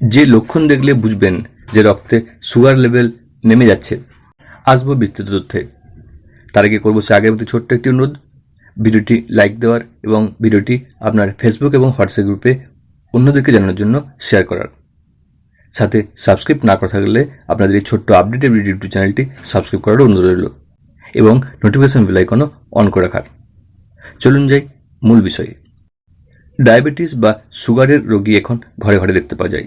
যে লক্ষণ দেখলে বুঝবেন যে রক্তে সুগার লেভেল নেমে যাচ্ছে। আসব বিস্তৃত তথ্যে। তার আগে করব সে আগের মতো ছোট্ট একটি অনুরোধ। ভিডিওটি লাইক দেওয়ার এবং ভিডিওটি আপনার ফেসবুক এবং হোয়াটসঅ্যাপ গ্রুপে অন্যদেরকে জানানোর জন্য শেয়ার করার। সাথে সাবস্ক্রাইব না করা থাকলে আপনাদের এই ছোট্ট আপডেটেড ইউটিউব চ্যানেলটি সাবস্ক্রাইব করার অনুরোধ রইল এবং নোটিফিকেশন বেল আইকনও অন করে রাখার। চলুন যাই মূল বিষয়ে। ডায়াবেটিস বা সুগারের রোগী এখন ঘরে ঘরে দেখতে পাওয়া যায়।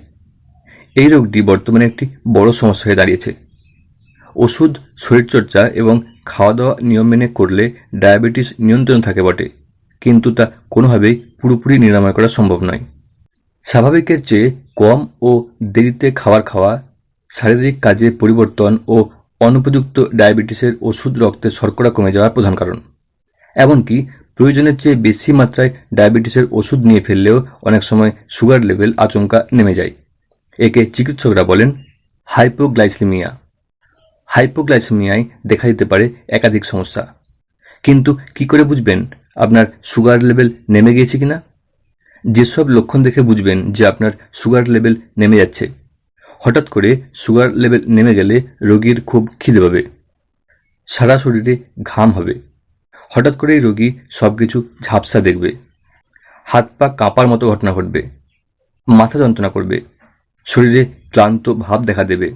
এই রোগটি বর্তমানে একটি বড় সমস্যা হয়ে দাঁড়িয়েছে। ওষুধ, শরীরচর্চা এবং খাওয়া দাওয়া নিয়ম মেনে করলে ডায়াবেটিস নিয়ন্ত্রণ থাকে বটে, কিন্তু তা কোনোভাবেই পুরোপুরি নিরাময় করা সম্ভব নয়। স্বাভাবিকের চেয়ে কম ও দেরিতে খাবার খাওয়া, শারীরিক কাজে পরিবর্তন ও অনুপযুক্ত ডায়াবেটিসের ওষুধ রক্তে শর্করা কমে যাওয়ার প্রধান কারণ। এমনকি প্রয়োজনের চেয়ে বেশি মাত্রায় ডায়াবেটিসের ওষুধ নিয়ে ফেললেও অনেক সময় সুগার লেভেল আচমকা নেমে যায়। একে চিকিৎসকরা বলেন হাইপোগ্লাইসেমিয়া। হাইপোগ্লাইসেমিয়ায় দেখা দিতে পারে একাধিক সমস্যা। কিন্তু কি করে বুঝবেন আপনার সুগার লেভেল নেমে গিয়েছে কিনা? যেসব লক্ষণ দেখে বুঝবেন যে আপনার সুগার লেভেল নেমে যাচ্ছে, হঠাৎ করে সুগার লেভেল নেমে গেলে রোগীর খুব খিদে পাবে, সারা শরীরে ঘাম হবে, হঠাৎ করেই রোগী সব কিছু ঝাপসা দেখবে, হাত পা কাঁপার মতো ঘটনা ঘটবে, মাথা যন্ত্রণা করবে শরীরে ক্লান্ত ভাব দেখা দেবে।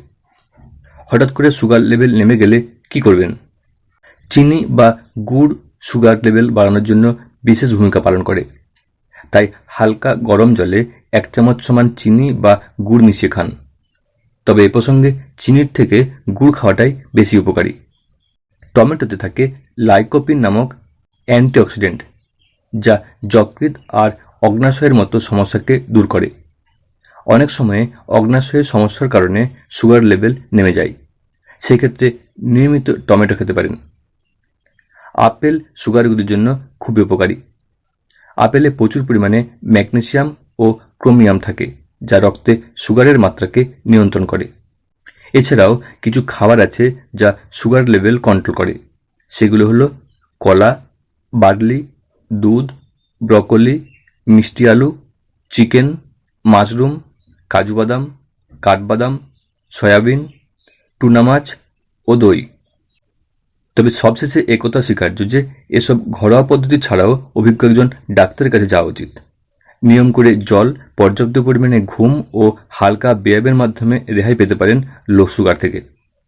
হঠাৎ করে সুগার লেভেল নেমে গেলে কি করবেন? চিনি বা গুড় সুগার লেভেল বাড়ানোর জন্য বিশেষ ভূমিকা পালন করে। তাই হালকা গরম জলে এক চামচ সমান চিনি বা গুড় মিশিয়ে খান। তবে এ প্রসঙ্গে চিনির থেকে গুড় খাওয়াটাই বেশি উপকারী। টমেটোতে থাকে লাইকোপিন নামক অ্যান্টিঅক্সিডেন্ট, যা যকৃৎ আর অগ্নাশয়ের মতো সমস্যাকে দূর করে। অনেক সময়ে অগ্নাশয়ের সমস্যার কারণে সুগার লেভেল নেমে যায়। সেক্ষেত্রে নিয়মিত টমেটো খেতে পারেন। আপেল সুগার রোগীদের জন্য খুবই উপকারী। আপেলে প্রচুর পরিমাণে ম্যাগনেসিয়াম ও ক্রোমিয়াম থাকে, যা রক্তে সুগারের মাত্রাকে নিয়ন্ত্রণ করে। এছাড়াও কিছু খাবার আছে যা সুগার লেভেল কন্ট্রোল করে। সেগুলো হলো কলা, বার্লি, দুধ, ব্রকলি, মিষ্টি আলু, চিকেন, মাশরুম কাজু বাদাম, কাঠবাদাম, সয়াবিন, টুনা মাছ ও দই। তবে সবশেষে একথা স্বীকার্য যে, এসব ঘরোয়া পদ্ধতি ছাড়াও অভিজ্ঞ একজন ডাক্তারের কাছে যাওয়া উচিত। নিয়ম করে জল, পর্যাপ্ত পরিমাণে ঘুম ও হালকা ব্যায়ামের মাধ্যমে রেহাই পেতে পারেন লো সুগার থেকে।